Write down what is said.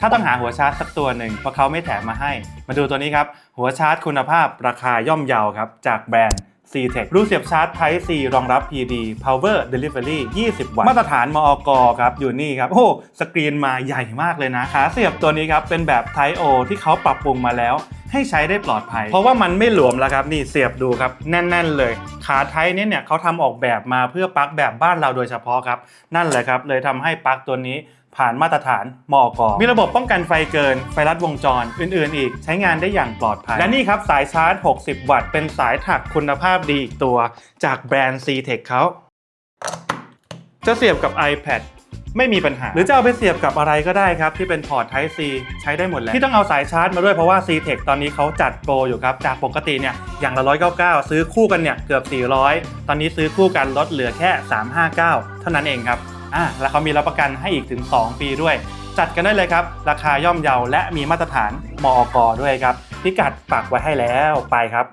ถ้าต้องหาหัวชาร์จสักตัวหนึ่งเพราะเขาไม่แถมมาให้ มาดูตัวนี้ครับ หัวชาร์จคุณภาพราคาย่อมเยาครับ จากแบรนด์ C-Tech รูเสียบชาร์จ Type C รองรับ PD Power Delivery 20 วัตต์ มาตรฐานมอกครับ อยู่นี่ครับ โอ้สกรีนมาใหญ่มากเลยนะขาเสียบตัวนี้ครับ เป็นแบบ Type O ที่เขาปรับปรุงมาแล้ว ให้ใช้ได้ปลอดภัย เพราะว่ามันไม่หลวมแล้วครับนี่เสียบดูครับแน่น ๆ เลย ขาไทยเนี่ยเนี่ยเขาทำออกแบบมาเพื่อปลั๊กแบบบ้านเราโดยเฉพาะครับ นั่นแหละครับ เลยทำให้ปลั๊กตัวนี้ผ่านมาตรฐานมอกมีระบบป้องกันไฟเกิน ไฟลัดวงจร อื่น ๆ อีก ใช้งานได้อย่างปลอดภัย และนี่ครับ สายชาร์จ 60 วัตต์ เป็นสายถักคุณภาพดีอีกตัว จากแบรนด์ C-Tech เขาจะเสียบกับ iPad ไม่มีปัญหา หรือจะเอาไปเสียบกับอะไรก็ได้ครับ ที่เป็นพอร์ต Type C ใช้ได้หมดแล้วที่ต้องเอาสายชาร์จมาด้วยเพราะว่า C-Tech ตอนนี้เขาจัดโปรอยู่ครับ จากปกติเนี่ยอย่างละ 199 ซื้อคู่กันเนี่ยเกือบ 400 ตอนนี้ซื้อคู่กันลดเหลือแค่ 359 เท่านั้นเองครับอะแล้วเขามีรับประกันให้อีกถึง 2 ปีด้วย จัดกันได้เลยครับ ราคาย่อมเยาและมีมาตรฐานมอกด้วยครับพิกัดปักไว้ให้แล้วไปครับ